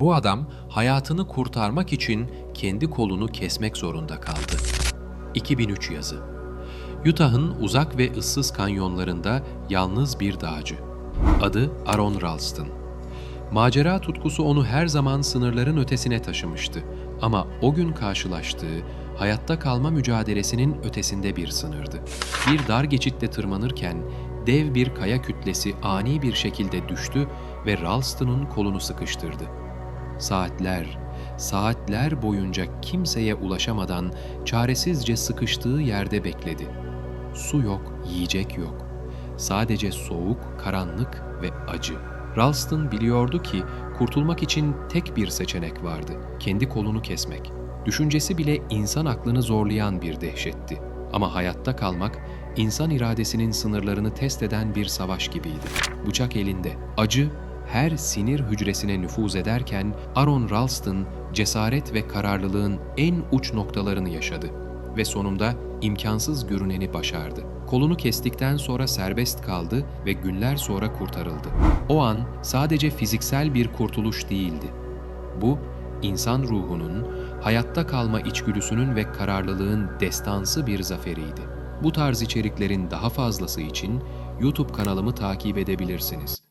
Bu adam hayatını kurtarmak için kendi kolunu kesmek zorunda kaldı. 2003 yazı. Utah'ın uzak ve ıssız kanyonlarında yalnız bir dağcı. Adı Aaron Ralston. Macera tutkusu onu her zaman sınırların ötesine taşımıştı. Ama o gün karşılaştığı hayatta kalma mücadelesinin ötesinde bir sınırdı. Bir dar geçitte tırmanırken dev bir kaya kütlesi ani bir şekilde düştü ve Ralston'un kolunu sıkıştırdı. Saatler, saatler boyunca kimseye ulaşamadan çaresizce sıkıştığı yerde bekledi. Su yok, yiyecek yok. Sadece soğuk, karanlık ve acı. Ralston biliyordu ki kurtulmak için tek bir seçenek vardı. Kendi kolunu kesmek. Düşüncesi bile insan aklını zorlayan bir dehşetti. Ama hayatta kalmak, insan iradesinin sınırlarını test eden bir savaş gibiydi. Bıçak elinde. Acı her sinir hücresine nüfuz ederken Aaron Ralston cesaret ve kararlılığın en uç noktalarını yaşadı ve sonunda imkansız görüneni başardı. Kolunu kestikten sonra serbest kaldı ve günler sonra kurtarıldı. O an sadece fiziksel bir kurtuluş değildi. Bu, insan ruhunun, hayatta kalma içgüdüsünün ve kararlılığın destansı bir zaferiydi. Bu tarz içeriklerin daha fazlası için YouTube kanalımı takip edebilirsiniz.